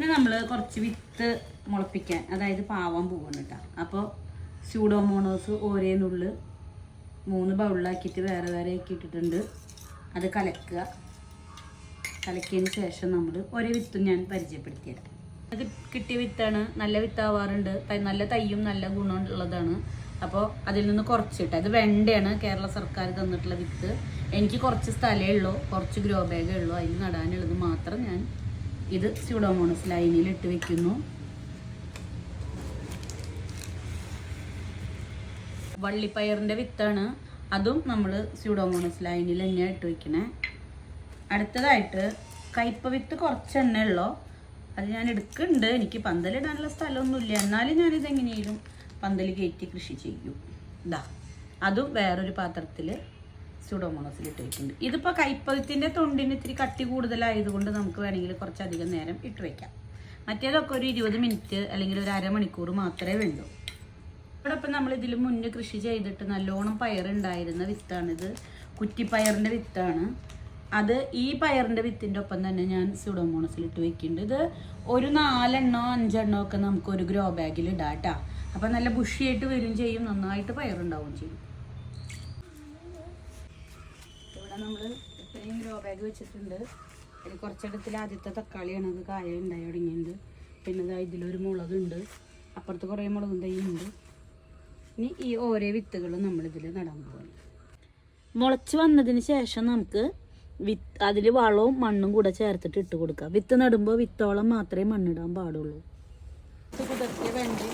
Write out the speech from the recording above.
ഇന്ന് നമ്മൾ കുറച്ച് വിത്ത് മുളപ്പിക്കാൻ അതായത് പാവാൻ പോവാണ് കേട്ടോ. അപ്പോൾ സ്യൂഡോമോണോസ് ഓരേ നുള്ള് മൂന്ന് ബൗളിലാക്കിയിട്ട് വേറെ വേറെ ആക്കി ഇട്ടിട്ടുണ്ട് അത് കലക്കുക. കലക്കിയതിന് ശേഷം നമ്മൾ ഒരേ വിത്തും ഞാൻ പരിചയപ്പെടുത്തിയത് അത് കിട്ടിയ വിത്താണ് നല്ല വിത്താവാറുണ്ട്. നല്ല തയ്യും നല്ല ഗുണമുള്ളതാണ്. അപ്പോൾ അതിൽ നിന്ന് കുറച്ചിട്ട് അത് വെണ്ടയാണ് കേരള സർക്കാർ തന്നിട്ടുള്ള വിത്ത്. എനിക്ക് കുറച്ച് സ്ഥലമേ ഉള്ളൂ കുറച്ച് ഗ്രോ ബാഗേ ഉള്ളൂ. അതിൽ നടാനുള്ളത് മാത്രം ഞാൻ ഇത് സ്യൂഡോമോണസ് ലൈനിൽ ഇട്ട് വെക്കുന്നു. വള്ളിപ്പയറിന്റെ വിത്താണ്. അതും നമ്മൾ സ്യൂഡോമോണസ് ലൈനിൽ തന്നെ ഇട്ട് വെക്കണേ. അടുത്തതായിട്ട് കയ്പ വിത്ത് കുറച്ചെണ്ണ ഉള്ളോ അത് ഞാൻ എടുക്കുന്നുണ്ട്. എനിക്ക് പന്തലിടാനുള്ള സ്ഥലമൊന്നുമില്ല. എന്നാലും ഞാനിത് എങ്ങനെയും പന്തൽ കയറ്റി കൃഷി ചെയ്യും. ഇതാ അതും വേറൊരു പാത്രത്തിൽ സ്യൂഡോമോണസിൽ ഇട്ട് ഇതിപ്പോൾ കൈപ്പത്തിന്റെ തൊണ്ടിന് ഇത്തിരി കട്ടി കൂടുതലായതുകൊണ്ട് നമുക്ക് വേണമെങ്കിൽ കുറച്ചധികം നേരം ഇട്ട് വയ്ക്കാം മറ്റേതൊക്കെ ഒരു ഇരുപത് മിനിറ്റ് അല്ലെങ്കിൽ ഒരു അരമണിക്കൂർ മാത്രമേ വേണ്ടൂ. ഇവിടെ ഇപ്പം നമ്മൾ ഇതിൽ മുന്നേ കൃഷി ചെയ്തിട്ട് നല്ലോണം പയറുണ്ടായിരുന്ന വിത്താണിത്. കുറ്റിപ്പയറിന്റെ വിത്താണ്. അത് ഈ പയറിന്റെ വിത്തിന്റെ ഒപ്പം തന്നെ ഞാൻ സ്യൂഡോമോണസിൽ ഇട്ട് വെക്കുന്നുണ്ട്. ഇത് ഒരു നാലെണ്ണോ അഞ്ചെണ്ണോ ഒക്കെ നമുക്ക് ഒരു ഗ്രോ ബാഗിൽ ഇടാം കേട്ടോ. അപ്പം നല്ല ബുഷിയായിട്ട് വരും ചെയ്യും നന്നായിട്ട് പയറുണ്ടാവുകയും ചെയ്യും. നമ്മൾ ഇത്രയും ഗ്രോ ബാഗ് വെച്ചിട്ടുണ്ട്. അതിൽ കുറച്ചിടത്തിൽ ആദ്യത്തെ തക്കാളിയാണ്. അത് കായ ഉണ്ടായി തുടങ്ങിയിട്ടുണ്ട് പിന്നെ ഇതാ ഇതിലൊരു മുളകുണ്ട്. അപ്പുറത്ത് കുറേ മുളകും തൈയുണ്ട്. ഇനി ഈ ഓരോ വിത്തുകളും നമ്മളിതിൽ നടാൻ പോവാണ്. മുളച്ച് വന്നതിന് ശേഷം നമുക്ക് വിത്ത് അതിൽ വളവും മണ്ണും കൂടെ ചേർത്തിട്ട് ഇട്ട് കൊടുക്കാം. വിത്ത് നടുമ്പോൾ വിത്തോളം മാത്രമേ മണ്ണിടാൻ പാടുള്ളൂ. കുതിർത്തിയ വെണ്ടി